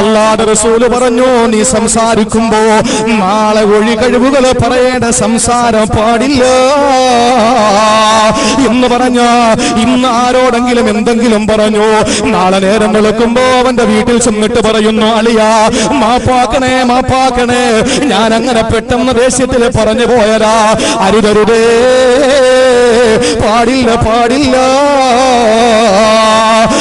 അള്ളാഹുവിന്റെ റസൂൽ പറഞ്ഞു നീ സംസാരിക്കുമ്പോ നാളെ ഒഴി കഴിവുകൾ പറയേണ്ട സംസാരം പാടില്ല. എന്ന് പറഞ്ഞ ഇന്ന് ആരോടെങ്കിലും എന്തെങ്കിലും പറഞ്ഞു? നാളെ നേരം വിളക്കുമ്പോ അവന്റെ വീട്ടിൽ ചെന്നിട്ട് പറയുന്നു അളിയ മാപ്പാക്കണേ മാപ്പാക്കണേ ഞാൻ അങ്ങനെ പെട്ടെന്ന് ദേഷ്യത്തിൽ പറഞ്ഞു പോയരാ അരുതരുതേ പാടില്ല പാടില്ല.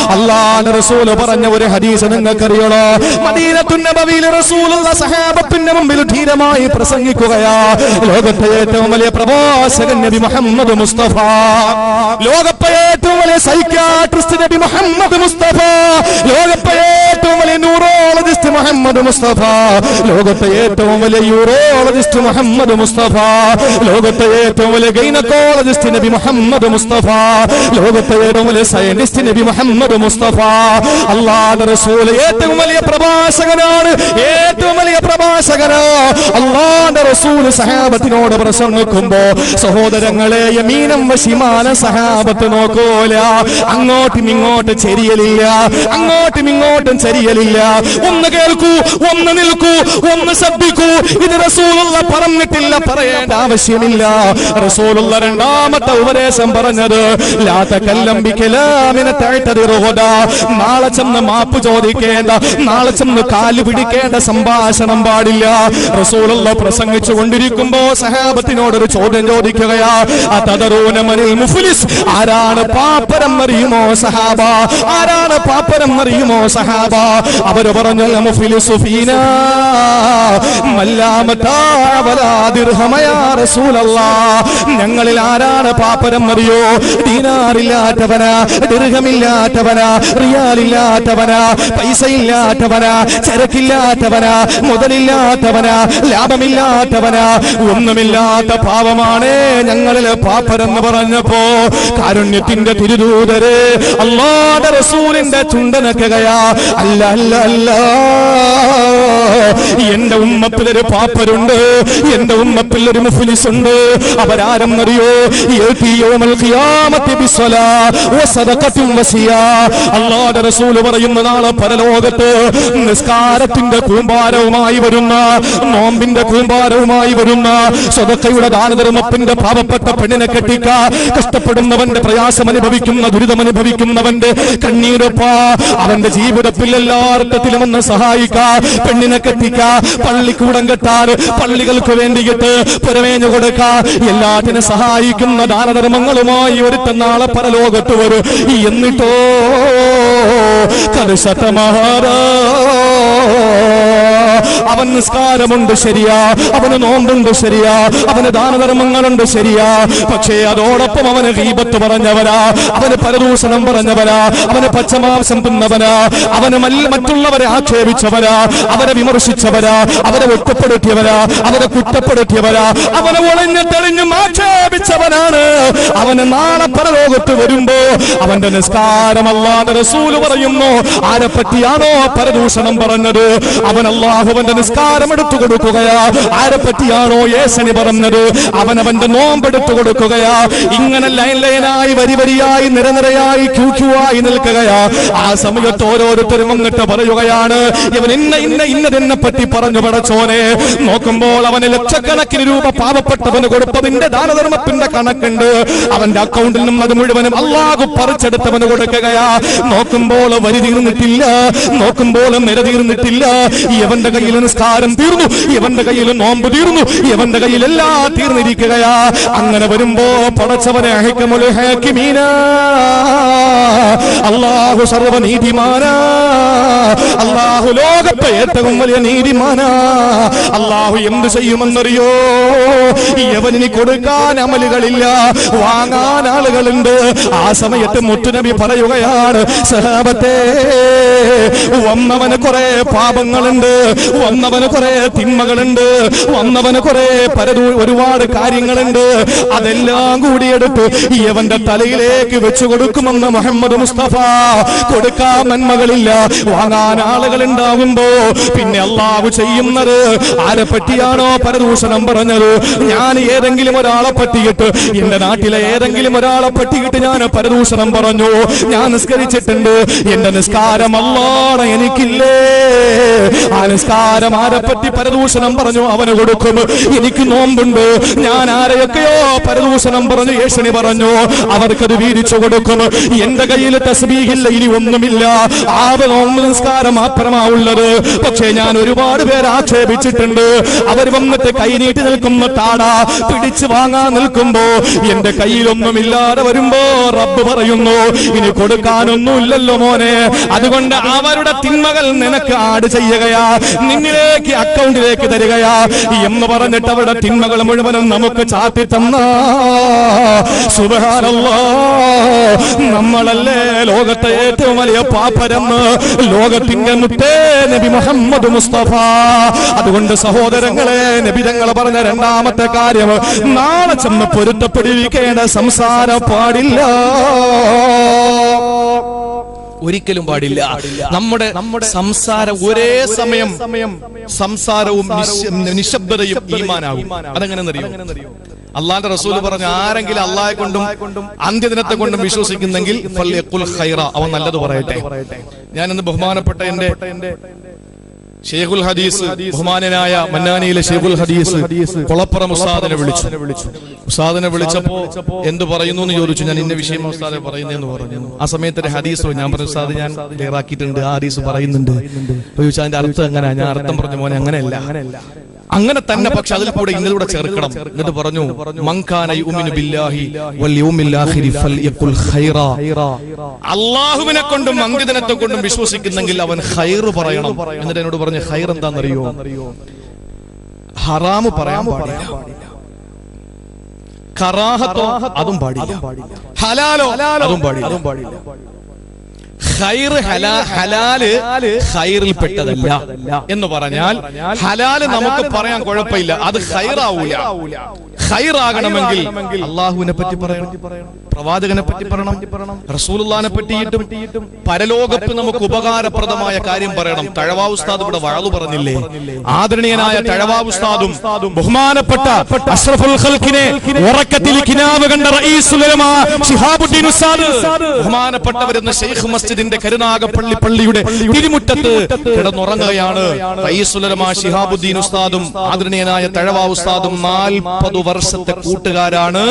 അള്ളാഹ് റസൂൽ പറഞ്ഞ ഒരു ഹദീസ് നിങ്ങൾക്കറിയണോ? മദീനത്തുൻ നബവിയിൽ റസൂലുള്ള സഹാബത്തിന്റെ മുമ്പിൽ ധീരമായി പ്രസംഗിക്കുകയാ. ലോകത്തെ ഏറ്റവും വലിയ പ്രവാസകൻ നബി മുഹമ്മദ് മുസ്തഫ. നബി മുഹമ്മദ് മുസ്തഫ. ഏറ്റവും വലിയ മുഹമ്മദ് മുസ്തഫ. ലോകത്തെ ഏറ്റവും വലിയ യൂറോളജിസ്റ്റ് മുഹമ്മദ് മുസ്തഫ. ലോകത്തെ ഏറ്റവും വലിയ ഗൈനക്കോളജിസ്റ്റ് നബി മുഹമ്മദ് മുസ്തഫ. ലോകത്തെ ഏറ്റവും വലിയ നബി മുഹമ്മദ് മുസ്തഫ. റസൂൽ പ്രഭാഷകനാണ് റസൂൽ സഹാബത്തിനോട് പ്രസംഗിക്കുമ്പോ സഹോദരങ്ങളെ യമീനം വശിമാന സഹാബത്ത് നോക്കൂല. അങ്ങോട്ടും ഇങ്ങോട്ടും ചെരിയലില്ല അങ്ങോട്ടും ഇങ്ങോട്ടും ചെരിയലില്ല ഒന്ന് കേൾക്കൂ ഒന്ന് നിൽക്കൂ ഒന്ന് ശബ്ദിക്കൂ. ഇത് റസൂലുള്ള പറഞ്ഞിട്ടില്ല പറയേണ്ട ആവശ്യമില്ല. റസൂലുള്ള രണ്ടാമത്തെ ഉപദേശം പറഞ്ഞത് നാളെ ചെന്ന് മാപ്പ് ചോദിക്കേണ്ട നാളെ ചെന്ന് കാൽ പിടിക്കേണ്ട സംഭാഷണം പാടില്ല. റസൂലുള്ള പ്രസംഗിച്ചു കൊണ്ടിരിക്കുമ്പോ സഹാബത്തിനോട് ഒരു ചോദ്യം ചോദിക്കുകയാ ആരാ ആരാണ് പാപ്പരം അറിയുമോ സഹാബ? ആരാണ് പാപ്പരം അറിയുമോ സഹാബ? അവർ പറഞ്ഞു മുഫ്ലിസു ഫീന ഞങ്ങളിൽ ആരാണ് പാപ്പരം അറിയോ? ദീനാറില്ലാത്തവനാ ദീർഘമില്ലാത്തവനാ റിയാലില്ലാത്തവനാ പൈസ ഇല്ലാത്തവനാ ചരക്കില്ലാത്തവനാ മുതലില്ലാത്തവനാ ലാഭമില്ലാത്തവനാ ഒന്നുമില്ലാത്ത പാവമാണ് ഞങ്ങളിൽ പാപ്പരെന്ന് പറഞ്ഞപ്പോ. കാരുണ്യത്തിന്റെ തിരുദൂതര് അള്ളാടെ റസൂലിന്റെ ചുണ്ടനക്കുകയാ. അല്ല അല്ല അല്ല. എന്റെ ഉമ്മപ്പിലൊരു പാപ്പരുണ്ട് എന്റെ ഉമ്മപ്പിലൊരു ഒരു മുഫ്ലിസ് ഉണ്ട് അവരാരെന്നറിയോ അള്ളാടെ റസൂൽ പറയുന്ന നാളെ പരലോകത്ത് നിസ്കാരത്തിന്റെ കൂമ്പാരവുമായി വരുന്ന നോമ്പിന്റെ കൂമ്പാരവുമായി വരുന്ന സ്വതക്കയുടെ ദാനധർമ്മത്തിന്റെ പാവപ്പെട്ട പെണ്ണിനെ കെട്ടിക്ക. കഷ്ടപ്പെടുന്നവന്റെ അനുഭവിക്കുന്ന ദുരിതം അനുഭവിക്കുന്നവന്റെ കണ്ണീരൊപ്പ. അവന്റെ ജീവിതത്തിൽ എല്ലാ അർത്ഥത്തിലും ഒന്ന് സഹായിക്ക പെണ്ണിനെ കെട്ടിക്ക പള്ളിക്കൂടം കെട്ടാൻ പള്ളികൾക്ക് വേണ്ടിയിട്ട് പുരമേഞ്ഞു കൊടുക്ക. എല്ലാത്തിനും സഹായിക്കുന്ന ദാനധർമ്മങ്ങളുമായി ഒരുത്ത നാളെ പരലോകത്ത് വരും. എന്നിട്ടോ കലുശതമാരാ അവൻ നിസ്കാരമുണ്ട് ശരിയാ അവന് നോമ്പുണ്ട് ശരിയാ അവന് ദാനധർമ്മങ്ങളുണ്ട് ശരിയാ. പക്ഷേ അതോടൊപ്പം അവന് ദീപത്ത് പറഞ്ഞവരാ അവന് പരദൂഷണം പറഞ്ഞവരാ അവന് പച്ചമാംസം തിന്നവനാ അവന് മറ്റുള്ളവരെ ആക്ഷേപിച്ചവരാ അവരെ വിമർശിച്ചവരാ അവരെ ഒറ്റപ്പെടുത്തിയവരാ അവരെ കുറ്റപ്പെടുത്തിയവരാ അവനെ ഒളിഞ്ഞു തെളിഞ്ഞും ആക്ഷേപിച്ചവനാണ്. അവന് നാളെ പരലോകത്ത് വരുമ്പോ അവന്റെ നിസ്കാരം അല്ലാതെ റസൂൽ പറയുന്നു ആരെ പറ്റിയാണോ പരദൂഷണം പറഞ്ഞത്? അവൻ അള്ളാഹുവന്റെ നിസ്കാരം എടുത്തു കൊടുക്കുകയാ ആരെ പറ്റിയാണോ യേശനി പറഞ്ഞത്? അവനവന്റെ നോമ്പെടുത്തു കൊടുക്കുകയാ ഇങ്ങനെ ലൈൻ ലൈനായി വരി വരിയായി നിരനിരയായി ക്യൂ ക്യൂ ആയി നിൽക്കുകയാ. ആ സമയത്ത് ഓരോരുത്തരും വന്നിട്ട് പറയുകയാണ് ഇവൻ ഇന്ന ഇന്ന ഇന്നതെന്നെ പറ്റി പറഞ്ഞു പടച്ചോനെ. നോക്കുമ്പോൾ അവന് ലക്ഷക്കണക്കിന് രൂപ പാവപ്പെട്ടവന് കൊടുത്തതിന്റെ ദാനധർമ്മത്തിന്റെ കണക്കുണ്ട്. അവന്റെ അക്കൗണ്ടിൽ നിന്നും അത് മുഴുവനും അള്ളാഹു പറിച്ചെടുത്തവന് കൊടുക്കുകയാ. നോക്കുമ്പോൾ വരി തീർന്നിട്ടില്ല. നോക്കുമ്പോൾ നിര തീർന്നിട്ടില്ല. ഇവന്റെ കയ്യിൽ നിസ്കാരം തീർന്നു. ഇവന്റെ കയ്യിൽ നോമ്പ് തീർന്നു. ഇവന്റെ കയ്യിൽ എല്ലാ തീർന്നിരിക്കുകയാ. അങ്ങനെ വരുമ്പോ പടച്ചവനെ അഹിക്കമുൽ ഹാക്കിമീന. അള്ളാഹു സർവനീതിമാനാ. അള്ളാഹു ലോകത്തെ ഏറ്റവും വലിയ നീതിമാനാ. അള്ളാഹു എന്ത് ചെയ്യുമെന്നറിയോ? യവനിന് കൊടുക്കാൻ അമലുകളില്ല. വാങ്ങാൻ ആളുകളുണ്ട്. ആ സമയത്ത് മുത്തുനബി പറയുകയാണ് സഹാബത്തെ വന്നവന് കുറെ പാപങ്ങളുണ്ട്. വന്നവന് കുറെ തിന്മകളുണ്ട് വന്നവന് കുറെ പരതു ഒരുപാട് കാര്യങ്ങളുണ്ട്. അതെല്ലാം കൂടി എടുത്ത് യവന്റെ തലയിലേക്ക് വെച്ചു കൊടുക്കുമെന്ന് മുഹമ്മദ് മുസ്തഫ. കൊടുക്കാൻ നന്മകളില്ല വാങ്ങാൻ ആളുകൾ ഉണ്ടാകുമ്പോ പിന്നെ അള്ളാഹു ചെയ്യുന്നത് ആരെ പറ്റിയാണോ പരദൂഷണം പറഞ്ഞത്? ഞാൻ ഏതെങ്കിലും ഒരാളെ പറ്റിയിട്ട് എന്റെ നാട്ടിലെ ഏതെങ്കിലും ഒരാളെ പറ്റിയിട്ട് ഞാൻ പരദൂഷണം പറഞ്ഞു. ഞാൻ നിസ്കരിച്ചിട്ടുണ്ട് എന്റെ നിസ്കാരം അല്ലാതെ എനിക്കില്ലേ? ആ നിസ്കാരം ആരെപ്പറ്റി പരദൂഷണം പറഞ്ഞു അവന് കൊടുക്കും. എനിക്ക് നോമ്പുണ്ട്. ഞാൻ ആരെയൊക്കെയോ പരദൂഷണം പറഞ്ഞു യേശുണി പറഞ്ഞു. അവർക്കത് വീതിച്ചു കൊടുക്കും. എന്റെ കയ്യിൽ തസ്ബീഹില്ല ഇനി ഒന്നുമില്ല. ആവ് നോമ്പ് നിസ്കാരം മാത്രമാ ഉള്ളത്. പക്ഷേ ഞാൻ ഒരുപാട് പേർ ആക്ഷേപിച്ചിട്ടുണ്ട്. അവർ വന്നിട്ട് കൈ നീട്ടി നിൽക്കുന്ന താട പിടിച്ചു വാങ്ങാൻ നിൽക്കുമ്പോ എന്റെ കയ്യിലൊന്നുമില്ലാതെ വരുമ്പോ റബ്ബ് പറയുന്നു ഇനി കൊടുക്കാനൊന്നുമില്ലല്ലോ മോനെ. അതുകൊണ്ട് അവരുടെ തിന്മകൾ നിനക്ക് ആട് ചെയ്യുകയാ. നിന്നിലേക്ക് അക്കൗണ്ടിലേക്ക് തരികയാ. എന്ന് പറഞ്ഞിട്ട് അവരുടെ തിന്മകൾ മുഴുവനും നമുക്ക് ചാത്തി തന്ന. നമ്മളല്ലേ ലോകത്തെ ഏറ്റവും വലിയ പാപ്പരെന്ന് ലോകത്തിന്റെ മുത്തേ നബി മുഹമ്മദ് മുസ്തഫ. അതുകൊണ്ട് സഹോദരങ്ങളെ നബിതങ്ങൾ പറഞ്ഞ രണ്ടാമത്തെ കാര്യം നാളെ ചെന്ന് പൊരുത്തപ്പെടുവിക്കേണ്ട സംസാര പാടില്ല. ഒരിക്കലും പാടില്ല. നമ്മുടെ നമ്മുടെ സംസാരം ഒരേ സമയം സംസാരവും നിശ- നിശബ്ദതയും ഈമാനാകും അതെങ്ങനെന്നറിയോ അള്ളാന്റെ റസൂൽ പറഞ്ഞ ആരെങ്കിലും അള്ളാഹെ കൊണ്ടും അന്ത്യദിനത്തെ കൊണ്ടും വിശ്വസിക്കുന്നെങ്കിൽ അവൻ നല്ലത് പറയട്ടെ. ഞാൻ ഇന്ന് ബഹുമാനപ്പെട്ട എന്റെ ഷെയ്ഖുൽ ഹദീസ് ബഹുമാനനായ മന്നാനിയിലെ ഷെയ്ഖുൽ ഹദീസ് കൊളപ്പുറം ഉസ്താദിനെ വിളിച്ചു. ഉസ്താദിനെ വിളിച്ചപ്പോ എന്ത് പറയുന്നു എന്ന് ചോദിച്ചു. ഞാൻ ഇന്ന വിഷയം ഉസ്താദെ പറയുന്നതെന്ന് പറഞ്ഞു. ആ സമയത്ത് ഹദീസ് ഞാൻ പറഞ്ഞു ഉസ്താദ് ഞാൻ ക്ലിയറാക്കിയിട്ടുണ്ട്. ആ ഹദീസ് പറയുന്നുണ്ട്. ചോദിച്ചാൽ ചോദിച്ചു അതിന്റെ അർത്ഥം എങ്ങനെയാ? ഞാൻ അർത്ഥം പറഞ്ഞു മോനെ അങ്ങനെയല്ല. അങ്ങനെ തന്നെ പക്ഷെ അതിൽ കൂടെ ഇന്നലൂടെ ചേർക്കണം. എന്നിട്ട് പറഞ്ഞു അള്ളാഹുവിനെ കൊണ്ടും മങ്കിദിനത്തെ കൊണ്ടും വിശ്വസിക്കുന്നെങ്കിൽ അവൻ ഹൈർ പറയണം. എന്നിട്ട് എന്നോട് പറഞ്ഞു ഹൈർ എന്താണെന്നറിയോ ഹറാമ് പറയാൻ പാടില്ല. കറാഹത്തോ അതും പാടില്ല. ഹലാലോ അതും പാടില്ല. ഹലാ ഹലാൽ ഖൈറിൽ പെട്ടതല്ല എന്ന് പറഞ്ഞാൽ ഹലാൽ നമുക്ക് പറയാൻ കുഴപ്പമില്ല. അത് ഖൈറാവൂല. ഖൈറാകണമെങ്കിൽ അള്ളാഹുവിനെ പറ്റി പറയണം. പ്രവാചകനെ പറ്റി പറയണം. റസൂലുള്ളാനെ പറ്റിയിട്ടും പരലോകത്ത് നമുക്ക് ഉപകാരപ്രദമായ കാര്യം പറയണം. തഴവാ ഉസ്താദ് ഇവിടെ വഴു പറഞ്ഞില്ലേ? ആദരണീയനായ തഴവാ ഉസ്താദും ബഹുമാനപ്പെട്ട അഷ്റഫുൽ ഖൽക്കിനെ ഉറക്കത്തിൽ കിനാവ് കണ്ട റഈസുൽ ഉലമാ ശിഹാബുദ്ദീൻ ഉസ്താദ് ബഹുമാനപ്പെട്ടവരെന്ന ഷെയ്ഖ് മസ്ജിദിന്റെ കരുനാഗപ്പള്ളി പള്ളിയുടെ തിരുമുറ്റത്ത് കിടന്നുറങ്ങുകയാണ്. ഷിഹാബുദ്ദീൻ ഉസ്താദും ആദരണീയനായ തഴവ ഉസ്താദും നാൽപ്പത് വർഷത്തെ കൂട്ടുകാരാണ്.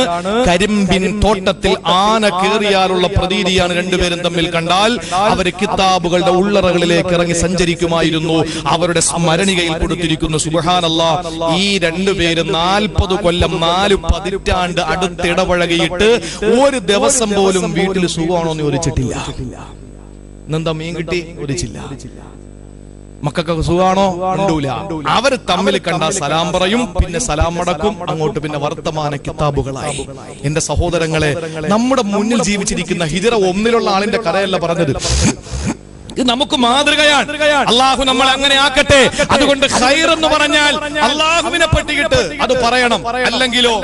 കരിമ്പിൻ തോട്ടത്തിൽ ആന കേറിയാലുള്ള പ്രതീതിയാണ് രണ്ടുപേരും തമ്മിൽ കണ്ടാൽ. അവർ കിതാബുകളുടെ ഉള്ളറകളിലേക്ക് ഇറങ്ങി സഞ്ചരിക്കുമായിരുന്നു. അവരുടെ സ്മരണികയിൽ കൊടുത്തിരിക്കുന്നു സുബഹാനല്ല. ഈ രണ്ടുപേരും നാൽപ്പത് കൊല്ലം നാല് പതിറ്റാണ്ട് അടുത്തിടപഴകിയിട്ട് ഒരു ദിവസം പോലും വീട്ടിൽ സുഖമാണോ എന്ന് ചോദിച്ചിട്ടില്ല. ഇന്നെന്താ മീൻ കിട്ടി. ചോദിച്ചില്ല മക്കൾക്ക് സുഖാണോ? കണ്ടൂല അവർ തമ്മിൽ കണ്ട സലാം പറയും പിന്നെ സലാം മടക്കും അങ്ങോട്ട് പിന്നെ വർത്തമാന കിതാബുകളായി. എന്റെ സഹോദരങ്ങളെ നമ്മുടെ മുന്നിൽ ജീവിച്ചിരിക്കുന്ന ഹിജറ ഒന്നിലുള്ള ആളിന്റെ കഥയല്ല പറഞ്ഞത്. ഇത് നമുക്ക് മാതൃകയാണ്. അള്ളാഹു നമ്മൾ അങ്ങനെ ആക്കട്ടെ. അതുകൊണ്ട് ഖൈർ എന്ന് പറഞ്ഞാൽ അള്ളാഹുവിനെ പറ്റിയിട്ട് അത് പറയണം. അല്ലെങ്കിലോ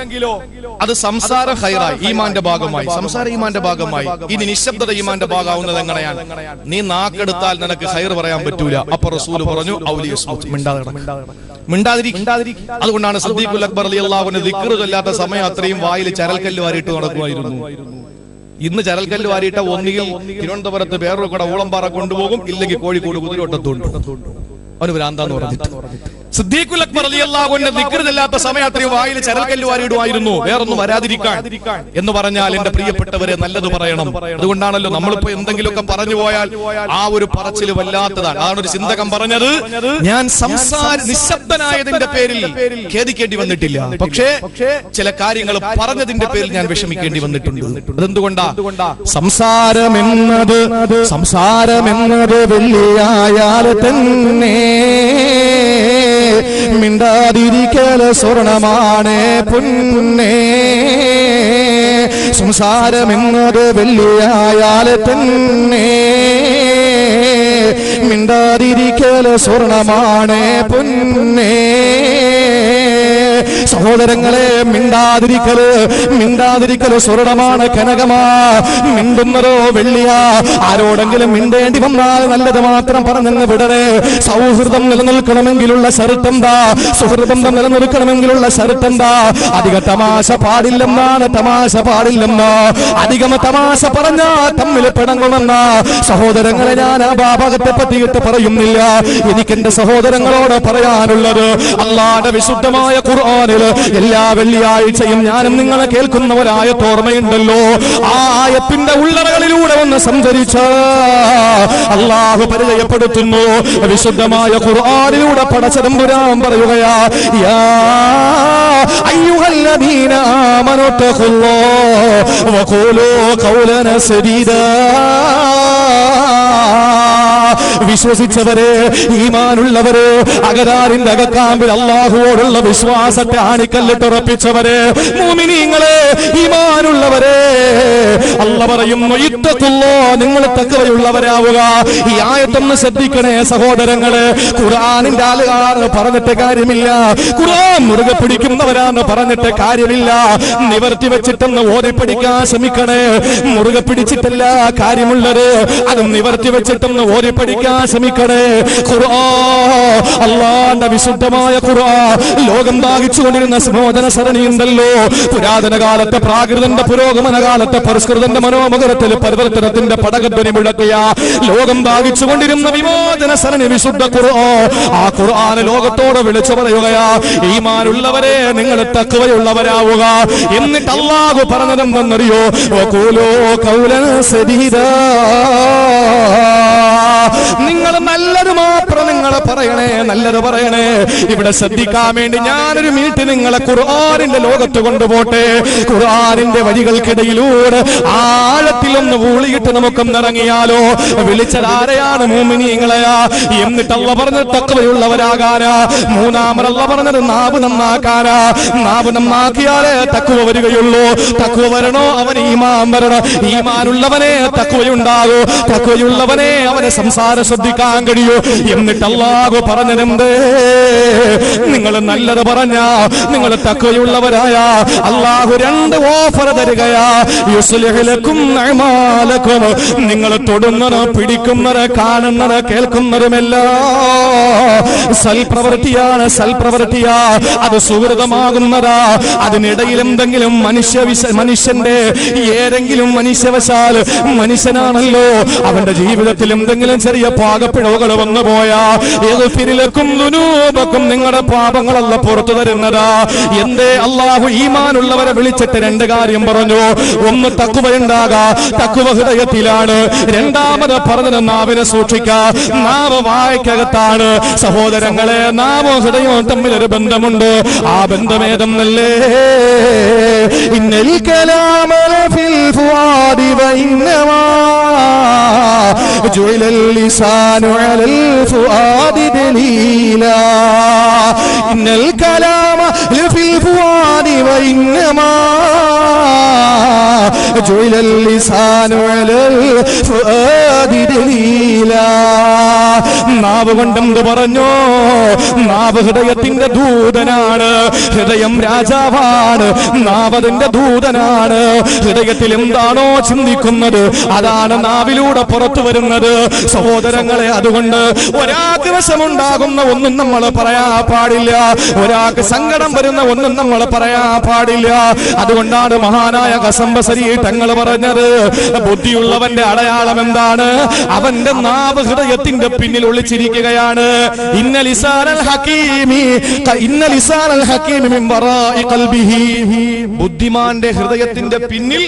അത് സംസാര ഖൈറായി ഈമാന്റെ ഭാഗമായി. സംസാര ഈമാന്റെ ഭാഗമായി. ഇനി നിശബ്ദത ഈമാന്റെ ഭാഗമാവുന്നത് എങ്ങനെയാണ്? നീ നാക്കെടുത്താൽ നിനക്ക് ഖൈർ പറയാൻ പറ്റൂല. അപ്പൊ റസൂൽ പറഞ്ഞു അതുകൊണ്ടാണ് സദ്ദീഖുൽ അക്ബർ അലി അള്ളാഹുവിന് ദിക്റ് ചൊല്ലാത്ത സമയം അത്രയും വായിൽ ചരൽക്കല്ല് വാരിയിട്ട് നടക്കുമായിരുന്നു. ഇന്ന് ചരൽക്കല്ല് വാരിയിട്ട ഒന്നുകിൽ തിരുവനന്തപുരത്ത് വേറൊരു കൂടെ ഊളംപാറ കൊണ്ടുപോകും ഇല്ലെങ്കിൽ കോഴിക്കോട് കുതിരോട്ടത്തുണ്ട് അവന് ഭ്രാന്താന്ന് പറഞ്ഞിട്ട്. സിദ്ദീഖുൽ അക്ബർ റളിയല്ലാഹുവിന്റെ ദിക്റില്ലാത്ത സമയം അത്രയും വായിൽ ചരൽക്കല്ല് വാരിയിടുമായിരുന്നു വേറൊന്നും വരാതിരിക്കാൻ എന്ന് പറഞ്ഞാൽ എന്റെ പ്രിയപ്പെട്ടവരെ നല്ലത് പറയണം. അതുകൊണ്ടാണല്ലോ നമ്മളിപ്പോ എന്തെങ്കിലുമൊക്കെ പറഞ്ഞു പോയാൽ ആ ഒരു പറച്ചിൽ വല്ലാത്തതാണ്. അതാണ് ഒരു ചിന്തകം പറഞ്ഞത്. ഞാൻ സംസാര നിശബ്ദനായതിന്റെ പേരിൽ ഖേദിക്കേണ്ടി വന്നിട്ടില്ല. പക്ഷേ ചില കാര്യങ്ങൾ പറഞ്ഞതിന്റെ പേരിൽ ഞാൻ വിഷമിക്കേണ്ടി വന്നിട്ടുണ്ട്. അതെന്തുകൊണ്ടാ? സംസാരമെന്നത് സംസാരമെന്നത് വെള്ളിയായാൽ തന്നെ മിണ്ടാതിരിക്കൽ സ്വർണമാണ് പൊന്നേ സംസാരമെന്നത് വെള്ളിയായാൽ തന്നെ മിണ്ടാതിരിക്കൽ സ്വർണമാണ് പൊന്നേ സഹോദരങ്ങളെ മിണ്ടാതിരിക്കൽ മിണ്ടാതിരിക്കൽ സ്വർണമാണ് കനകമാ മിണ്ടുന്നതോ വെള്ളിയാ. ആരോടെങ്കിലും മിണ്ടേണ്ടി വന്നാൽ നല്ലത് മാത്രം പറഞ്ഞെന്ന് വിടരെ. സൗഹൃദം നിലനിൽക്കണമെങ്കിലുള്ള ഷർട്ടെന്താ സുഹൃബന്ധം നിലനിൽക്കണമെങ്കിലുള്ള ഷർട്ടെന്താ അധിക തമാശ പാടില്ലെന്നാണ് തമാശ പാടില്ലെന്ന്. അധികം തമാശ പറഞ്ഞാ തമ്മിൽ പിണങ്ങുമെന്ന സഹോദരങ്ങളെ ഞാൻ ആ ഭാഗത്തെ പറ്റിയിട്ട് പറയുന്നില്ല. എനിക്ക് എന്റെ സഹോദരങ്ങളോട് പറയാനുള്ളത് അല്ലാതെ വിശുദ്ധമായ ഖുർആനിൽ എല്ലാ വെള്ളിയാഴ്ചയും ഞാനും നിങ്ങളെ കേൾക്കുന്നവരായ ഓർമ്മയുണ്ടല്ലോ. ആ ആയത്തിന്റെ ഉള്ളറകളിലൂടെ ഒന്ന് സഞ്ചരിച്ച അള്ളാഹു പരിചയപ്പെടുത്തുന്നു. വിശുദ്ധമായ ഖുർആനിലൂടെ പടച്ചതമ്പുരാൻ പറയുകയാ വിശ്വസിച്ചവരെ ഈമാനുള്ളവരെ അകരാറിന്റെ അകക്കാമ്പിൽ അള്ളാഹുവോടുള്ള വിശ്വാസത്തെ ആണിക്കല്ലിട്ടുറപ്പിച്ചവരെ മൂമിനിങ്ങളെ ഈമാനുള്ളവരെ. അല്ല പറയുന്നു ഇത്തത്തുള്ളോ നിങ്ങൾ തക്കവയുള്ളവരാവുക. ഈ ആയത്തൊന്ന് ശ്രദ്ധിക്കണേ സഹോദരങ്ങളെ. ഖുർആാനിന്റെ ആളുകളാണ് പറഞ്ഞിട്ട് കാര്യമില്ല. ഖുർആൻ മുറുകെ പിടിക്കുന്നവരാന്ന് പറഞ്ഞിട്ട് കാര്യമില്ല. നിവർത്തി വെച്ചിട്ടൊന്ന് ഓതി പിടിക്കാൻ ശ്രമിക്കണേ. മുറുകെ പിടിച്ചിട്ടല്ല കാര്യമുള്ളത്. അത് നിവർത്തി വെച്ചിട്ടൊന്ന് ഓതി പഠിക്കാൻ ശ്രമിക്കണേ. ഖുർആ അള്ളാന്റെ വിശുദ്ധമായ ഖുർആ ലോകം ദാഹിച്ചുകൊണ്ടിരുന്ന സ്മോദന സരണിയുണ്ടല്ലോ. പുരാതന കാലത്തെ പ്രാകൃതന്റെ പുരോഗമന കാലത്തെ പരിഷ്കൃതന്റെ മനോമുഖരത്തിൽ പരിവർത്തനത്തിന്റെ പടകധ്വനി മുഴക്കിയ ലോകം ഭാഗിച്ചുകൊണ്ടിരുന്ന വിമോചന സരണി വിശുദ്ധ ഖുർആ ആ ഖുർആൻ ലോകത്തോട് വിളിച്ചു പറയുകയാ ഈമാനുള്ളവരെ നിങ്ങൾ തക്കവയുള്ളവരാവുക എന്നിട്ട് അള്ളാഹു പറഞ്ഞതെന്നറിയോ സദീദാ. നിങ്ങൾ നല്ലത് മാത്രം നിങ്ങൾ പറയണേ നല്ലത് പറയണേ. ഇവിടെ ശ്രദ്ധിക്കാൻ വേണ്ടി ഞാനൊരു മിനിറ്റ് നിങ്ങളെ ഖുർആാനിന്റെ ലോകത്ത് കൊണ്ടുപോട്ടെ. ഖുർആാനിന്റെ വരികൾക്കിടയിലൂടെ ആഴത്തിലൊന്ന് ഊളിയിട്ട് നമുക്കൊന്ന് ഇറങ്ങിയാലോ വിളിച്ചത് ആരെയാണ് മൂമിനിങ്ങളെയാ എന്നിട്ട് അല്ല പറഞ്ഞ തക്കവയുള്ളവരാകാനാ മൂന്നാമറല്ല പറഞ്ഞത് നാവ് നന്നാക്കാനാ? നാവ് നന്നാക്കിയാലേ തക്കുവ വരികയുള്ളൂ. തക്കുവ വരണോ അവൻ ഈമാൻ വരണം. ഈമാനുള്ളവനെ തക്കുവയുണ്ടാകൂ തക്കുവയുള്ളവനെ അവനെ സംസാരം ശ്രദ്ധിക്കാൻ കഴിയൂ. എന്നിട്ട് അല്ലാഹു പറഞ്ഞതെന്ത്? നിങ്ങൾ നല്ലത് പറഞ്ഞ നിങ്ങൾ തക്കയുള്ളവരായ അള്ളാഹു രണ്ട് ഓഫർ തരികയാ. നിങ്ങൾ തൊടുന്നത് പിടിക്കുന്നത് കാണുന്നത് കേൾക്കുന്നതുമെല്ലാം സൽപ്രവൃത്തിയാണ് സൽപ്രവൃത്തിയാ. അത് സുഹൃതമാകുന്നതാ. അതിനിടയിൽ എന്തെങ്കിലും മനുഷ്യ മനുഷ്യന്റെ ഏതെങ്കിലും മനുഷ്യവശാൽ മനുഷ്യനാണല്ലോ. അവന്റെ ജീവിതത്തിൽ എന്തെങ്കിലും ചെറിയ പാകപ്പിഴവുകൾ വന്നു പോയാ ഏത് ഫിരിലക്കും നിങ്ങളുടെ പാപങ്ങളല്ല പുറത്തു തരുന്നതാ. എന്തേ അള്ളാഹു ഈമാനുള്ളവരെ വിളിച്ചിട്ട് രണ്ട് കാര്യം പറഞ്ഞു ഒന്ന് തക്കുവയുണ്ടാകാ തക്കുവ ഹൃദയത്തിലാണ് രണ്ടാമത് പറഞ്ഞത് നാവിനെ സൂക്ഷിക്ക നാവ് വായ്ക്കകത്താണ് സഹോദരങ്ങളെ നാവും ഹൃദയവും തമ്മിൽ ഒരു ബന്ധമുണ്ട് ആ ബന്ധമേതെന്നല്ലേ ഇന്നൽ കലാമല ഫിൽ ഫുആദി വഇന്നമാ جعل اللسان على الفؤاد دليلا إن الكلام لفي الفؤاد وإنما جعل اللسان على الفؤاد دليلا നാവ് കൊണ്ടെന്ത് പറഞ്ഞു നാവ് ഹൃദയത്തിന്റെ ദൂതനാണ് ഹൃദയം രാജാവാണ് നാവതിന്റെ ദൂതനാണ് ഹൃദയത്തിൽ എന്താണോ ചിന്തിക്കുന്നത് അതാണ് നാവിലൂടെ പുറത്തു വരുന്നത് സഹോദരങ്ങളെ അതുകൊണ്ട് ഒരാൾക്ക് വശമുണ്ടാകുന്ന ഒന്നും നമ്മൾ പറയാൻ പാടില്ല ഒരാൾക്ക് സങ്കടം വരുന്ന ഒന്നും നമ്മൾ പറയാൻ പാടില്ല. അതുകൊണ്ടാണ് മഹാനായ കസംബസരി തങ്ങൾ പറഞ്ഞത് ബുദ്ധിയുള്ളവന്റെ അടയാളം എന്താണ്? അവന്റെ നാവ് ഹൃദയത്തിന്റെ പിന്നിൽ ഒളിച്ചിരിക്കുകയാണ്. ബുദ്ധിമാന്റെ ഹൃദയത്തിന്റെ പിന്നിൽ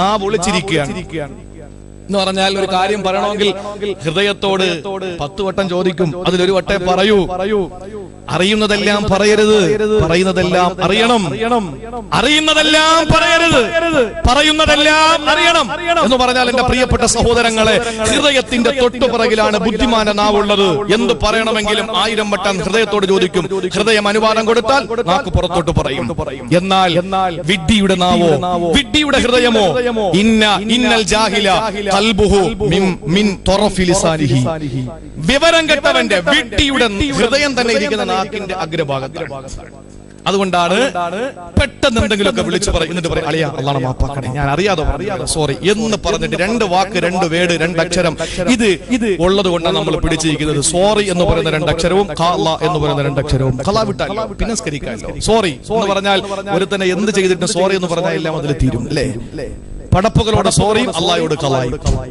നാവ് ഒളിച്ചിരിക്കുകയാണ്. എന്ന് പറഞ്ഞാൽ ഒരു കാര്യം പറയണമെങ്കിൽ ഹൃദയത്തോട് പത്ത് വട്ടം ചോദിക്കും അതിലൊരു വട്ടേ പറയൂ പറയൂ. അറിയുന്നതെല്ലാം പറയരുത്. പറയുന്നതെല്ലാം അറിയണം. അറിയുന്നതെല്ലാം പറയരുത്. പറയുന്നതെല്ലാം അറിയണം. എന്ന് പറഞ്ഞാൽ എന്റെ പ്രിയപ്പെട്ട സഹോദരങ്ങളെ ഹൃദയത്തിന്റെ തൊട്ടുപിറകിലാണ് ബുദ്ധിമാന നാവുള്ളത്. എന്ത് പറയണമെങ്കിലും ആയിരം വട്ടം ഹൃദയത്തോട് ചോദിക്കും. ഹൃദയം അനുവാദം കൊടുത്താൽ നാക്ക് പുറത്തോട്ട് പറയും. എന്നാൽ വിഡ്ഢിയുടെ നാവോ വിഡ്ഢിയുടെ ഹൃദയമോ ഇന്ന ഇന്നൽ ജാഹില ഖൽബുഹു മിൻ മിൻ തൊറഫി ലിസാനിഹി വിവരം കെട്ടവന്റെ വിഡ്ഢിയുടെ ഹൃദയം തന്നെ ഇരിക്കുന്ന നാക്കിന്റെ അഗ്രഭാഗത്താണ്. അതുകൊണ്ടാണ് പെട്ടെന്ന് എന്തെങ്കിലുമൊക്കെ വിളിച്ചു പറയും. എന്നിട്ട് പറയും അളിയാ അള്ളാണ് മാപ്പാക്കണേ. ഞാൻ അറിയാതെ അറിയാതെ സോറി എന്ന് പറഞ്ഞിട്ട് രണ്ട് വാക്ക് രണ്ട് വേട് രണ്ട് അക്ഷരം. ഇത് ഇത് ഉള്ളത് കൊണ്ടാണ് നമ്മൾ പിടിച്ചിരിക്കുന്നത്. സോറി എന്ന് പറയുന്ന രണ്ട് അക്ഷരവും എന്ന് പറയുന്ന രണ്ട് അക്ഷരവും കലാ വിട്ടാൽ പിന്നെ സോറി എന്ന് പറഞ്ഞാൽ ഒരു തന്നെ എന്ത് ചെയ്തിട്ടും സോറി എന്ന് പറഞ്ഞാൽ എല്ലാം അതിൽ തീരും അല്ലേ? പടപ്പുകളോട് സോറിയും അള്ളായോട് കലായി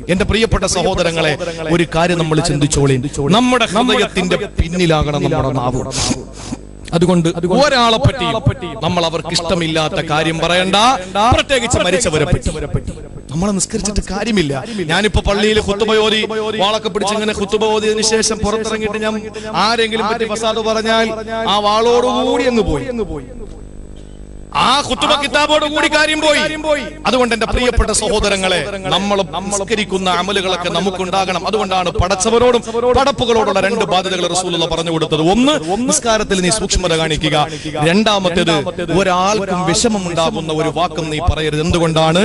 എന്റെ പ്രിയപ്പെട്ട സഹോദരങ്ങളെ ഒരു കാര്യം നമ്മൾ ചിന്തിച്ചോളി നമ്മുടെ ഹൃദയത്തിന്റെ പിന്നിലാകണം നമ്മുടെ നാവ്. അതുകൊണ്ട് ഒരാളെ പറ്റി നമ്മൾ അവർക്ക് ഇഷ്ടമില്ലാത്ത കാര്യം പറയണ്ട. പ്രത്യേകിച്ച് മരിച്ചവരെ പറ്റി. നമ്മളെ നിസ്കരിച്ചിട്ട് കാര്യമില്ല. ഞാനിപ്പോ പള്ളിയിൽ കുത്തുബയോതി വാളൊക്കെ പിടിച്ച് ഇങ്ങനെ കുത്തുബോധിയതിനു ശേഷം പുറത്തിറങ്ങിയിട്ട് ഞാൻ ആരെങ്കിലും പറ്റി ഫസാദ് പറഞ്ഞാൽ ആ വാളോടുകൂടി അങ്ങ് പോയി. ആ കുത്തുബ കിതാബോട് കൂടി കാര്യം പോയി. അതുകൊണ്ട് എന്റെ പ്രിയപ്പെട്ട സഹോദരങ്ങളെ നമ്മൾ നമസ്കരിക്കുന്ന അമലുകളൊക്കെ നമുക്കുണ്ടാകണം. അതുകൊണ്ടാണ് പടച്ചവരോടും പടപ്പുകളോടുള്ള രണ്ട് ബാധ്യതകൾ റസൂലുള്ള പറഞ്ഞു കൊടുത്തത്. ഒന്ന് നിസ്കാരത്തിൽ നീ സൂക്ഷ്മത കാണിക്കുക. രണ്ടാമത്തേത് ഒരാൾക്കും വിഷമം ഉണ്ടാകുന്ന ഒരു വാക്കും നീ പറയരുത്. എന്തുകൊണ്ടാണ്?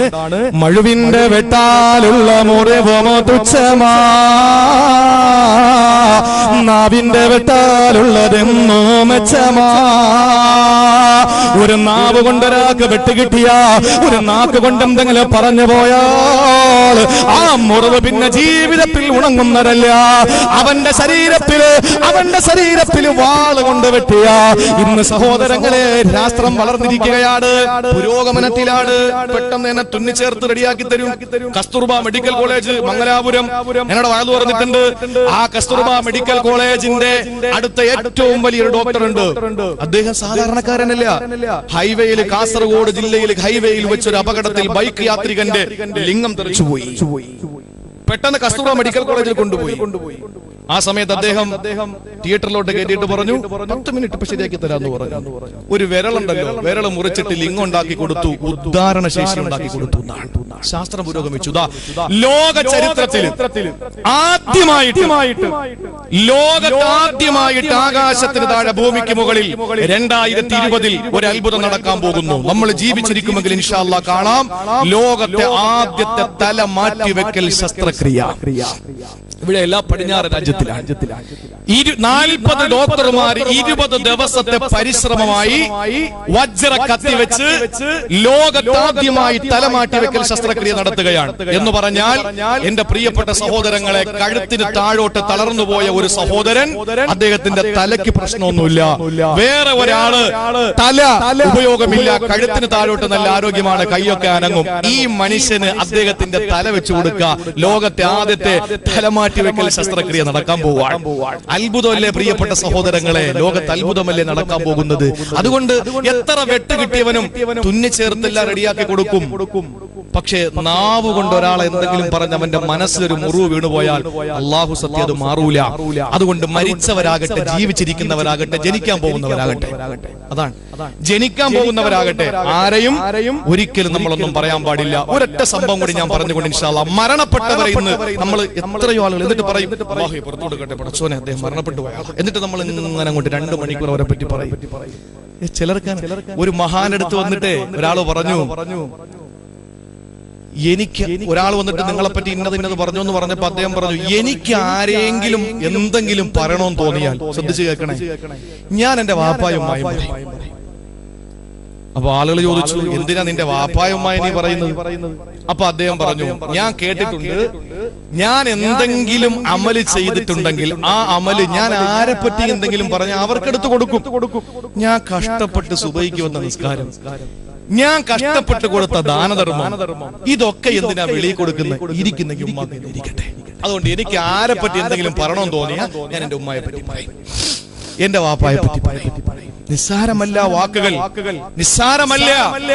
മഴുവിന്റെ വെട്ടാലുള്ള മുറിവമോ തുച്ഛമാ നാവിന്റെ വെട്ടാലുള്ളതെന്നോ മെച്ചമാ. ഒരു നാവ് കൊണ്ടൊരാൾക്ക് വെട്ടുകിട്ടിയ ഒരു നാക്ക് കൊണ്ടെന്തെങ്കിലും പറഞ്ഞു പോയാൽ ആ മുറിവ് പിന്നെ ജീവിതത്തിൽ ഉണങ്ങുന്നതല്ല. അവന്റെ ശരീരത്തിൽ അവന്റെ ശരീരത്തിൽ വാൾ കൊണ്ട് വെട്ടിയ. ഇന്ന് സഹോദരങ്ങളെ രാഷ്ട്രം വളർന്നിരിക്കുകയാണ്. പുരോഗമനത്തിലാണ്. പെട്ടെന്ന് എന്നെ തുന്നിച്ചേർത്ത് റെഡിയാക്കി തരും. Kasturba medical college Mangalapuram. എന്നോട് വാഴ്ന്നു പറഞ്ഞിട്ടുണ്ട് ആ കസ്തൂർബ മെഡിക്കൽ കോളേജിന്റെ അടുത്ത ഏറ്റവും വലിയൊരു ഡോക്ടർ ഉണ്ട് അദ്ദേഹം സാധാരണക്കാരനല്ല. ഹൈവേയിൽ കാസർഗോഡ് ജില്ലയിൽ ഹൈവേയിൽ വെച്ചൊരു അപകടത്തിൽ ബൈക്ക് യാത്രികന്റെ ലിംഗം തെറിച്ചുപോയി. പെട്ടെന്ന് കസ്തൂർ മെഡിക്കൽ കോളേജിൽ കൊണ്ടുപോയി കൊണ്ടുപോയി. ആ സമയത്ത് അദ്ദേഹം തിയേറ്ററിലോട്ട് കയറ്റിയിട്ട് പറഞ്ഞു പത്ത് മിനിറ്റ് ഇപ്പൊ ശരിയാക്കി തരാന്ന് പറഞ്ഞു. ഒരു വിരളുണ്ടല്ലോ വിരൽ മുറിച്ചിട്ട് ലിംഗം ഉണ്ടാക്കി കൊടുത്തു ഉദ്ധാരണ ശേഷി ഉണ്ടാക്കി കൊടുത്തു. ശാസ്ത്രം പുരോഗമിച്ചു ലോക ചരിത്രത്തിൽ ആദ്യമായിട്ട് ലോകത്താദ്യമായിട്ട് ആകാശത്തിന് താഴെ ഭൂമിക്ക് മുകളിൽ രണ്ടായിരത്തി ഇരുപതിൽ ഒരു അത്ഭുതം നടക്കാൻ പോകുന്നു. നമ്മൾ ജീവിച്ചിരിക്കുമെങ്കിൽ ഇൻഷാല്ല കാണാം ലോകത്തെ ആദ്യത്തെ തല മാറ്റിവെക്കൽ ശസ്ത്രക്രിയ. ഇവിടെ എല്ലാ പടിഞ്ഞാറ് രാജ്യത്തിലാണ്. നാൽപ്പത് ഡോക്ടർമാർ ഇരുപത് ദിവസത്തെ പരിശ്രമമായി വജ്ര കത്തി വെച്ച് ലോകത്താദ്യമായി തലമാറ്റി വെക്കൽ ശസ്ത്രക്രിയ നടത്തുകയാണ്. എന്ന് പറഞ്ഞാൽ എന്റെ പ്രിയപ്പെട്ട സഹോദരങ്ങളെ കഴുത്തിന് താഴോട്ട് തളർന്നുപോയ ഒരു സഹോദരൻ അദ്ദേഹത്തിന്റെ തലയ്ക്ക് പ്രശ്നമൊന്നുമില്ല. വേറെ ഒരാൾ തല ഉപയോഗമില്ല. കഴുത്തിന് താഴോട്ട് നല്ല ആരോഗ്യമാണ്. കൈയൊക്കെ അനങ്ങും. ഈ മനുഷ്യന് അദ്ദേഹത്തിന്റെ തല വെച്ചു കൊടുക്കുക. ലോകത്തെ ആദ്യത്തെ തലമാറ്റി വെക്കൽ ശസ്ത്രക്രിയ നടക്കാൻ പോവാണ്. അത്ഭുതമല്ലേ പ്രിയപ്പെട്ട സഹോദരങ്ങളെ? ലോകത്ത് അത്ഭുതമല്ലേ നടക്കാൻ പോകുന്നത്? അതുകൊണ്ട് എത്ര വെട്ട് കിട്ടിയവനും തുന്നി ചേർത്തെല്ലാം റെഡിയാക്കി കൊടുക്കും. പക്ഷേ നാവ് കൊണ്ട് ഒരാൾ എന്തെങ്കിലും പറഞ്ഞ് അവന്റെ മനസ്സിലൊരു മുറിവ് വീണുപോയാൽ അള്ളാഹു സത്യം അത് മാറൂല. അതുകൊണ്ട് മരിച്ചവരാകട്ടെ ജീവിച്ചിരിക്കുന്നവരാകട്ടെ ജനിക്കാൻ പോകുന്നവരാകട്ടെ. അതാണ്. ജനിക്കാൻ പോകുന്നവരാകട്ടെ. ആരെയും ഒരിക്കലും നമ്മളൊന്നും പറയാൻ പാടില്ല. ഒരൊറ്റ സംഭവം കൂടി ഞാൻ പറഞ്ഞുകൊണ്ട് ഇൻഷാല്ല മരണപ്പെട്ടവരെ ഇന്ന് നമ്മൾ എത്രയോ ആളുകൾ എന്നിട്ട് പറയും പുറത്തു കൊടുക്കട്ടെ അദ്ദേഹം മരണപ്പെട്ടു പോയാ. എന്നിട്ട് നമ്മൾ ഇങ്ങനെ അങ്ങോട്ട് രണ്ട് മണിക്കൂർ അവരെ പറ്റി പറയും. ചിലർക്ക് ഒരു മഹാനടുത്ത് വന്നിട്ട് ഒരാൾ പറഞ്ഞു എനിക്ക് ഒരാൾ വന്നിട്ട് നിങ്ങളെ പറ്റി ഇന്നത് ഇന്നത് പറഞ്ഞു എന്ന് പറഞ്ഞപ്പോ അദ്ദേഹം പറഞ്ഞു എനിക്ക് ആരെങ്കിലും എന്തെങ്കിലും പറയണമെന്ന് തോന്നിയാൽ ശ്രദ്ധിച്ചു കേൾക്കണേ. ഞാൻ എന്റെ വാപ്പായുമായി അപ്പൊ ആളുകൾ ചോദിച്ചു എന്തിനാ നിന്റെ വാപ്പായുമായി നീ പറയുന്നത്? അപ്പൊ അദ്ദേഹം പറഞ്ഞു ഞാൻ കേട്ടിട്ടുണ്ട് ഞാൻ എന്തെങ്കിലും അമൽ ചെയ്തിട്ടുണ്ടെങ്കിൽ ആ അമൽ ഞാൻ ആരെ പറ്റി എന്തെങ്കിലും പറഞ്ഞ അവർക്കെടുത്ത് കൊടുക്കും. ഞാൻ കഷ്ടപ്പെട്ട് സുബൈക്ക് വന്ന നിസ്കാരം. ഞാൻ കഷ്ടപ്പെട്ട് കൊടുത്ത ദാനധർമ്മം. ഇതൊക്കെ എന്തിനാ വെളിയിൽ കൊടുക്കുന്നത് ഇരിക്കുന്നെങ്കിൽ ഉമ്മ ഇരിക്കട്ടെ. അതുകൊണ്ട് എനിക്ക് ആരെപ്പറ്റി പറ്റി എന്തെങ്കിലും പറയണമെന്ന് തോന്നിയാ ഞാൻ എന്റെ ഉമ്മയെ പറ്റി പറയും. എന്റെ വാപ്പായെ പറ്റി പറയും. നിസ്സാരമല്ല വാക്കുകൾ. നിസ്സാരമല്ല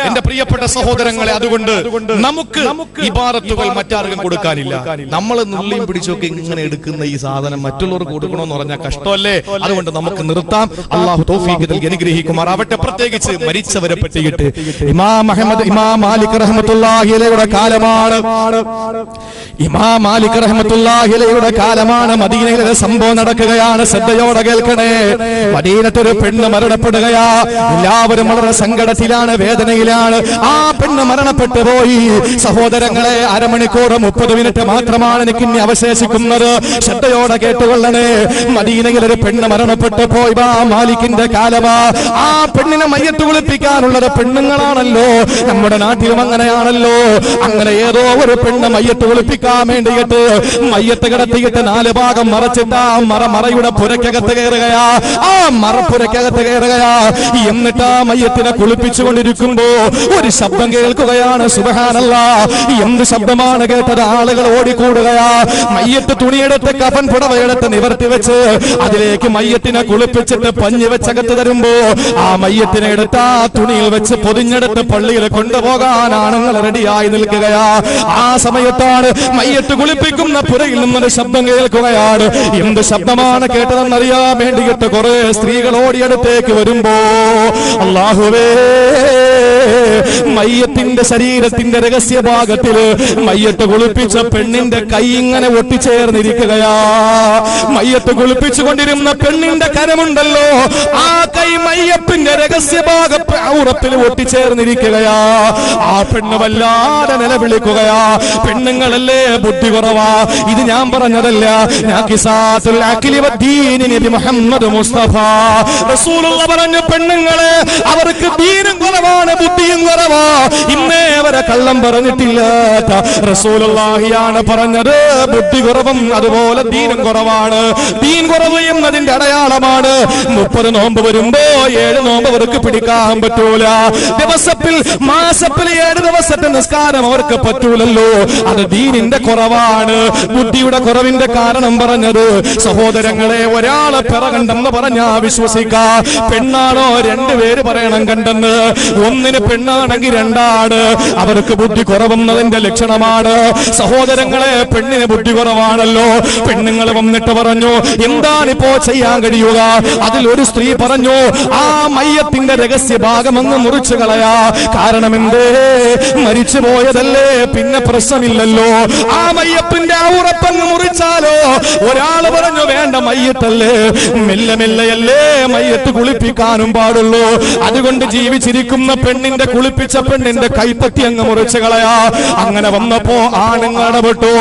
എന്റെ പ്രിയപ്പെട്ട സഹോദരങ്ങളെ അതുകൊണ്ട് നമുക്ക് ഇബാറത്തുകൾ മറ്റാർക്കും കൊടുക്കാനില്ല. നമ്മൾ നുള്ളിയും പിടിച്ചൊക്കെ ഇങ്ങനെ എടുക്കുന്ന ഈ സാധനം മറ്റുള്ളവർക്ക് കൊടുക്കണമെന്ന് പറഞ്ഞാൽ കഷ്ടമല്ലേ? അതുകൊണ്ട് നമുക്ക് നിർത്താം. അള്ളാഹു തൗഫീഖ് നൽകി അനുഗ്രഹിക്കുമാറാവട്ടെ. പ്രത്യേകിച്ച് മരിച്ചവരെ പറ്റിയിട്ട്. ഇമാം അഹമ്മദ് ഇമാം മാലിക് റഹ്മത്തുള്ളാഹിലയുടെ കാലമാണ്. ഇമാം മാലിക് റഹ്മത്തുള്ളാഹിലയുടെ കാലമാണ്. മദീനയിലെ സംഭവം നടക്കുകയാണ്. ശ്രദ്ധയോടെ കേൾക്കണേ. മദീനത്തൊരു പെണ്ണ് മരണപ്പെടുകയാ. എല്ലാവരും വളരെ സങ്കടത്തിലാണ് വേദനയിലാണ്. ആ പെണ്ണ് മരണപ്പെട്ടു പോയി. സഹോദരങ്ങളെ അരമണിക്കൂർ മുപ്പത് മിനിറ്റ് മാത്രമാണ് എനിക്ക് ഇനി അവശേഷിക്കുന്നത്. ശ്രദ്ധയോടെ കേട്ടുകൊള്ളണേ. മദീനയിൽ ഒരു പെണ്ണ് മരണപ്പെട്ടു പോയി. വാ മാലിക്കിന്റെ കാലമാ ആ പെണ്ണിനെ മയ്യത്ത് കുളിപ്പിക്കാനുള്ളത് പെണ്ണുങ്ങളാണല്ലോ. നമ്മുടെ നാട്ടിലും അങ്ങനെയാണല്ലോ. അങ്ങനെ ഏതോ ഒരു പെണ്ണ് മയ്യത്ത് കുളിപ്പിക്കാൻ വേണ്ടിയിട്ട് മയ്യത്ത് കിടത്തിയിട്ട് നാല് ഭാഗം മറച്ചിട്ട് ആ മറ മറയുടെ പുരക്കകത്ത് കയറുകയാ. ആ മറപ്പുരക്കകത്ത് കയറുകയാ. എന്നിട്ട് ആ മയ്യത്തിനെ കുളിപ്പിച്ചുകൊണ്ടിരിക്കുമ്പോ ഒരു ശബ്ദം കേൾക്കുകയാണ്. സുബഹാനല്ല. എന്ത് ശബ്ദമാണ് കേട്ടത്? ആളുകൾ ഓടിക്കൂടുകയാ. മയ്യത്ത് തുണിയെടുത്ത് കഫൻ പുടവയെടുത്ത് നിവർത്തി വെച്ച് അതിലേക്ക് മയ്യത്തിനെ കുളിപ്പിച്ചിട്ട് പഞ്ഞു വെച്ചകത്ത് തരുമ്പോ ആ മയ്യത്തിനെ എടുത്ത് ആ തുണിയിൽ വെച്ച് പൊതിഞ്ഞെടുത്ത് പള്ളിയിൽ കൊണ്ടുപോകാൻ ആണുങ്ങൾ റെഡിയായി നിൽക്കുകയാ. ആ സമയത്താണ് മയ്യത്ത് കുളിപ്പിക്കുന്ന പുരയിൽ നിന്നൊരു ശബ്ദം കേൾക്കുകയാണ്. എന്ത് ശബ്ദമാണ് കേട്ടതെന്നറിയാൻ വേണ്ടിയിട്ട് കുറെ സ്ത്രീകൾ ഓടിയടുത്തേക്ക് വരുമ്പോ അള്ളാഹുവേ മയ്യത്തിന്റെ ശരീരത്തിന്റെ രഹസ്യ ഭാഗത്തിൽ മയ്യത്ത് കുളിപ്പിച്ച പെണ്ണിന്റെ കൈ ഇങ്ങനെ ഒട്ടിച്ചേർന്നിരിക്കുകയാ. മയ്യത്ത് കുളിപ്പിച്ചു കൊണ്ടിരുന്ന പെണ്ണിന്റെ കരമുണ്ടല്ലോ ആ കൈ മയ്യപ്പിന്റെ രഹസ്യഭാഗ ഭാഗത്തിൽ ഒട്ടിച്ചേർന്നിരിക്കുകയാ. ആ പെണ്ണ് വല്ലാതെ നിലവിളിക്കുകയാ. പെണ്ണുങ്ങളല്ലേ ബുദ്ധി കുറവാ? ഇത് ഞാൻ പറഞ്ഞതല്ല. ഞാൻ മുഹമ്മദ് മുസ്തഫ. റസൂലുള്ള പറഞ്ഞു പെണ്ണുങ്ങളെ അവർക്ക് ദീനും കുറവാണ് ബുദ്ധിയും കുറവാ. ഇന്നേ അവരെ കള്ളം പറഞ്ഞിട്ടില്ലാത്ത റസൂലുള്ളാഹിയാണ് പറഞ്ഞത് ബുദ്ധി കുറവും അതുപോലെ ദീനും കുറവാണ്. ദീൻ കുറവ് എന്നതിന്റെ അടയാളമാണ്. മുപ്പത് നോമ്പ് വരുമ്പോ ഏഴ് നോമ്പ് അവർക്ക് പിടിക്കാൻ പറ്റൂല. ദിവസത്തിൽ മാസത്തിൽ ഏഴ് ദിവസത്തെ നിസ്കാരം അവർക്ക് പറ്റൂലല്ലോ. അത് ദീനിന്റെ കുറവാണ്. ബുദ്ധിയുടെ കുറവിന്റെ കാരണം പറഞ്ഞത് സഹോദരങ്ങളെ ഒരാളെ പിറകണ്ടെന്ന് പറഞ്ഞാ വിശ്വസിക്ക. പെണ്ണാണോ രണ്ടുപേര് പറയണം കണ്ടെന്ന്. ഒന്നിന് പെണ്ണാണെങ്കിൽ രണ്ടാണ് അവർക്ക് ബുദ്ധി കുറവുന്നതിന്റെ ലക്ഷണമാണ്. സഹോദരങ്ങളെ പെണ്ണിന് ബുദ്ധി കുറവാണല്ലോ. പെണ്ണുങ്ങൾ വന്നിട്ട് പറഞ്ഞു എന്താണിപ്പോ ചെയ്യാൻ കഴിയുക? അതിൽ ഒരു സ്ത്രീ പറഞ്ഞു ആ മയ്യത്തിന്റെ രഹസ്യ ഭാഗം അങ്ങ് മുറിച്ചു കളയാ. കാരണം എന്തേ മരിച്ചു പോയതല്ലേ. പിന്നെ പ്രശ്നമില്ലല്ലോ. ആ മയ്യപ്പിന്റെ ആ ഉറപ്പങ്ങ് മുറിച്ചാലോ? ഒരാൾ പറഞ്ഞു വേണ്ട മയ്യത്തല്ലേ. മെല്ലെ മെല്ലെയല്ലേ മയ്യത്ത് കുളിപ്പിക്കാനും പാടുള്ളൂ. അതുകൊണ്ട് ജീവിച്ചിരിക്കുന്ന പെണ്ണിന്റെ കുളിപ്പിച്ച പെണ്ണിന്റെ കൈപ്പത്തി അങ്ങ് മുറിച്ചു കളയാ. അങ്ങനെ വന്നപ്പോ ആണുങ്ങൾ ഇടപെട്ടു.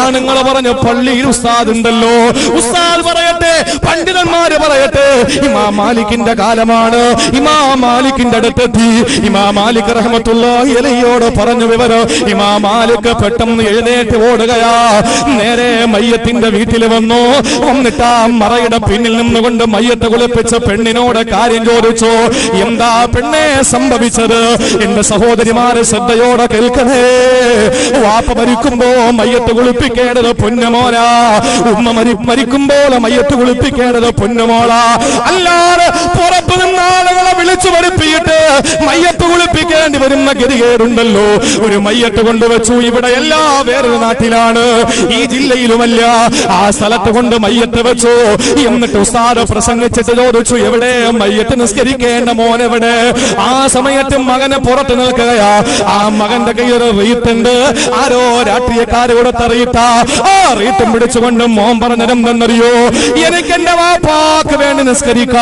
ആണുങ്ങൾ പറഞ്ഞു പള്ളിയിൽ ഉസ്താദ് ഉണ്ടല്ലോ. ഉസ്താദ് പറയട്ടെ പണ്ഡിതന്മാര് പറയട്ടെ ഇമാ മാലിക്കിന്റെ കാലമാണ്. ഇമാ മാലിക്കിന്റെ അടുത്തെത്തി. ഇമാ മാലിക് റഹ്മത്തുള്ളാഹി അലൈയോട് പറഞ്ഞു വിവരം. ഇമാ മാലിക് പെട്ടെന്ന് എഴുന്നേറ്റ് ഓടുകയാ. നേരെ മയ്യത്തിന്റെ വീട്ടിൽ വന്നു. വന്നിട്ട് ആ മറയുടെ പിന്നിൽ നിന്നുകൊണ്ട് മയ്യത്ത് കുളിപ്പിച്ച പെണ്ണിനോട് കാര്യം ചോദിച്ചു എന്താ പെണ്ണെ സംഭവിച്ചത്? എന്റെ സഹോദരിമാരെ ശ്രദ്ധയോടെ കേൾക്കണേ. വാപ്പ മരിക്കുമ്പോ മയ്യത്ത് കുളിപ്പിക്കേണ്ടത് പൊന്നുമോനാ. ഉമ്മ മരി മരിക്കുമ്പോൾ മയ്യത്ത് കുളിപ്പിക്കേണ്ടത് പൊന്നമോളാ. അല്ലാതെ നിന്ന് ആളുകളെ വിളിച്ചു വരുത്തിയിട്ട് മയ്യത്ത് കുളിപ്പിക്കേണ്ടി വരുന്ന ഗതികേടുണ്ടല്ലോ. ഒരു മയ്യത്ത് കൊണ്ടുവച്ചു ഇവിടെ എല്ലാ വേറൊരു നാട്ടിലാണ്. ഈ ജില്ലയിലുമല്ല ആ സ്ഥലത്ത് കൊണ്ട് മയ്യത്ത് വെച്ചു. എന്നിട്ട് ഉസ്താദ് പ്രസംഗിച്ചിട്ട് ചോദിച്ചു എവിടെ? മയ്യത്ത് നിസ്കരിക്കേണ്ട മോൻ എവിടെ? ആ സമയത്ത് മകനെ പുറത്ത് നിൽക്കുകയാ. ആ മകന്റെ കയ്യിൽ റീത്തുണ്ട് ആരോ രാഷ്ട്രീയക്കാര് കൊടുത്ത റീത്താ ആ റീത്തും പിടിച്ചുകൊണ്ട് മോൻ പറഞ്ഞതെന്തെന്നറിയോ എനിക്ക് എന്റെ വാപ്പാക്ക് വേണ്ടി നിസ്കരിക്ക.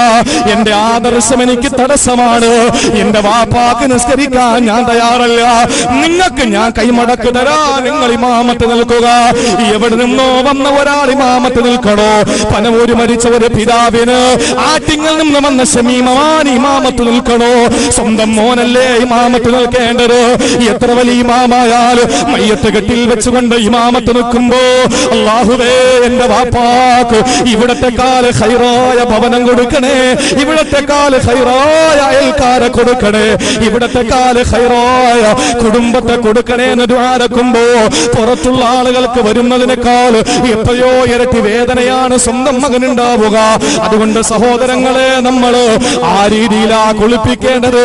എന്റെ ആദർശം എനിക്ക് തടസ്സമാണ്. എന്റെ വാപ്പാക്ക് നിസ്കരിക്കാൻ ഞാൻ തയ്യാറല്ല. നിങ്ങൾക്ക് ഞാൻ കൈമടക്ക് തരാ. നിങ്ങൾ ഇമാമത്ത് നിൽക്കുക. എവിടെ നിന്നോ വന്ന ഒരാൾ ഇമാമത്ത് നിൽക്കണോ? പനവൂര് മരിച്ച ഒരു പിതാവിന് ആറ്റിങ്ങിൽ നിന്ന് വന്ന ശമീമമാൻ ഇമാമത്ത് നിൽക്കണോ? സ്വന്തം മോനല്ലേ ഇമാമത്ത് നിൽക്കേണ്ടത്? എത്ര വലിയ ഇമാമായാലും മയ്യത്ത് കെട്ടിൽ വെച്ചുകൊണ്ട് ഇമാമത്ത് നിൽക്കുമ്പോ അള്ളാഹുവേ എന്റെ വാപ്പാക്ക് ഇവിടത്തെ കാല ഹൈറായ ഭവനം കൊടുക്കണേ. ഇവിടത്തെ കാൽ ഹൈറായ അയൽക്കാരെ കൊടുക്കണേ. ഇവിടത്തെ കാല ഹൈറായ കുടുംബത്തെ കൊടുക്കണേ എന്ന് ദ്വാരക്കുമ്പോ പുറത്തുള്ള ആളുകൾക്ക് വരുന്നതിനേക്കാൾ എത്രയോ ഇരട്ടി വേദനയാണ് സ്വന്തം മകനുണ്ടാവുക. അതുകൊണ്ട് സഹോദരങ്ങളെ നമ്മൾ ആ രീതിയിലാ കുളിപ്പിക്കേണ്ടത്.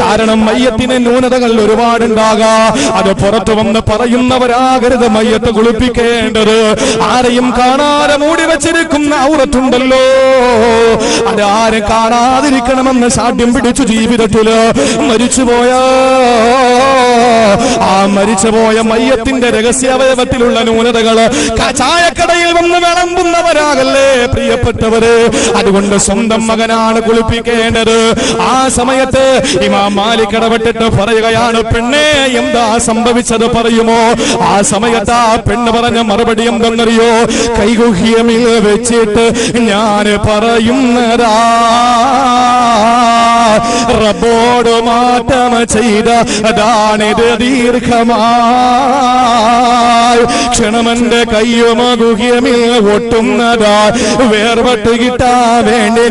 കാരണം മയ്യത്തിന് ന്യൂനതകൾ ഒരുപാടുണ്ടാകാ. അത് പുറത്തു വന്ന് പറയുന്നവരാകരുത് മയ്യത്ത് കുളിപ്പിക്കേണ്ടത്. ആരെയും കാണാതെ മൂടി വെച്ചിരിക്കുന്ന ഔറത്തുണ്ടല്ലോ. അത് ആരും കാണാതിരിക്കണമെന്ന് സാഠ്യം പിടിച്ചു ജീവിതത്തിൽ. മരിച്ചുപോയാ. ആ മരിച്ചുപോയ മയ്യത്തിന്റെ രഹസ്യാവയവത്തിലുള്ള ന്യൂനതകൾ ചായക്കടയിൽ വന്ന് വിളമ്പുന്നവരാകല്ലേ പ്രിയപ്പെട്ടവര്? അതുകൊണ്ട് സ്വന്തം മകനാണ് കുളിപ്പിക്കേണ്ടത്. ആ സമയത്ത് ഇമാം മാലിക് ഇടപെട്ടിട്ട് പറയുകയാണ് പെണ്ണെ എന്താ സംഭവിച്ചത് പറയുമോ? ആ സമയത്ത് ആ പെണ്ണ് പറഞ്ഞ മറുപടി എന്തെന്നറിയോ? കൈകുഹ്യമിൽ വെച്ചിട്ട് ഞാൻ പറയുന്നതാ. റബോട് മാറ്റം ചെയ്ത അതാണിത് ദീർഘമായി? ക്ഷണമെന്റെ കയ്യുമകുഹ്യമേ ഒട്ടുന്നതാ വേർപെട്ട് കിട്ടാ വേണ്ടി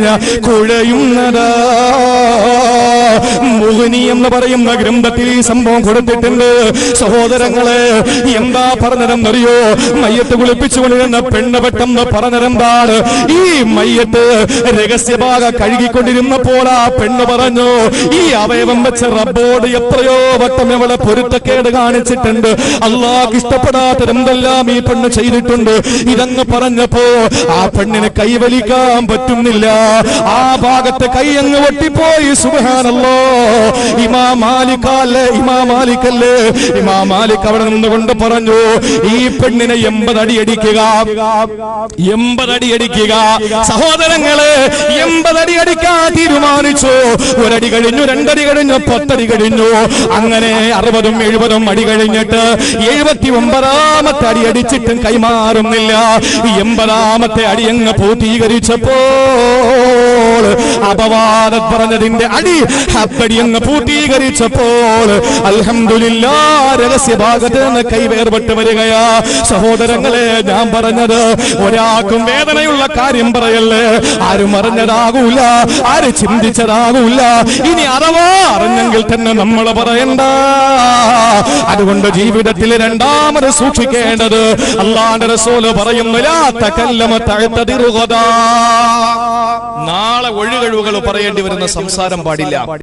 കുഴയുന്നതാ മുഹിനി എന്ന് പറയുന്ന ഗ്രന്ഥത്തിൽ ഈ സംഭവം കൊടുത്തിട്ടുണ്ട്. സഹോദരങ്ങളെ എന്താ പറഞ്ഞതെന്നറിയോ? മയ്യത്ത് കുളിപ്പിച്ചുകൊണ്ടിരുന്ന പെണ്ണ് പെട്ടെന്ന് പറഞ്ഞതെന്താണ്? ഈ മയ്യത്ത് രഹസ്യഭാഗ കഴുകിക്കൊണ്ടിരുന്നപ്പോൾ ആ പെണ്ണ് പറഞ്ഞു ഈ അവയവം വെച്ച റബ്ബോട് എത്രയോ വട്ടം ഇവളെ പൊരുത്തക്കേട് കാണിച്ചിട്ടുണ്ട്. അള്ളാഹ് ഇഷ്ടപ്പെടാത്ത എന്തെല്ലാം ഈ പെണ്ണ് ചെയ്തിട്ടുണ്ട്. ഇതങ്ങ് പറഞ്ഞപ്പോ ആ പെണ്ണിന് കൈവലിക്കാൻ പറ്റുന്നില്ല. ആ ഭാഗത്തെ കൈ അങ്ങ് ഒട്ടിപ്പോയി സുബാനല്ലോ ഇമാ മാലിക്കല്ലേ ഇമാ മാലിക്കല്ലേ. ഇമാ മാലിക് അവിടെ നിന്നുകൊണ്ട് പറഞ്ഞു ഈ പെണ്ണിനെ എൺപതടി അടിക്കുക. എൺപതടി അടിക്കുക. സഹോദരങ്ങൾ അടി അടിക്കാൻ തീരുമാനിച്ചു. ഒരടി കഴിഞ്ഞു രണ്ടടി കഴിഞ്ഞു പത്തടി കഴിഞ്ഞു. അങ്ങനെ അറുപതും എഴുപതും അടി കഴിഞ്ഞിട്ട് എഴുപത്തി ഒമ്പതാമത്തെ അടി അടിച്ചിട്ടും കൈമാറുന്നില്ല. എൺപതാമത്തെ അടി അങ്ങ് പൂർത്തീകരിച്ചപ്പോൾ അപവാദം പറഞ്ഞതിന്റെ അടി അപ്പടി അങ്ങ് പൂർത്തീകരിച്ചപ്പോൾ അൽഹംദുലില്ല രഹസ്യഭാഗത്ത് നിന്ന് കൈവേർപെട്ട് വരികയാ. സഹോദരങ്ങളെ ഞാൻ പറഞ്ഞത് ഒരാൾക്കും വേദനയുള്ള കാര്യം പറയല്ലേ? ആരും അറിഞ്ഞതാകൂല ആര് ചിന്തിച്ചതാകൂല. ഇനി അഥവാ അറിഞ്ഞെങ്കിൽ തന്നെ നമ്മൾ പറയണ്ട. അതുകൊണ്ട് ജീവിതത്തിൽ രണ്ടാമത് സൂക്ഷിക്കേണ്ടത് അള്ളാന്റെ റസൂൽ പറയുന്നു ലാ തകല്ലമ തഅ്തദിറുഗദാ. നാളെ ഒഴുകഴിവുകൾ പറയേണ്ടി വരുന്ന സംസാരം പാടില്ല.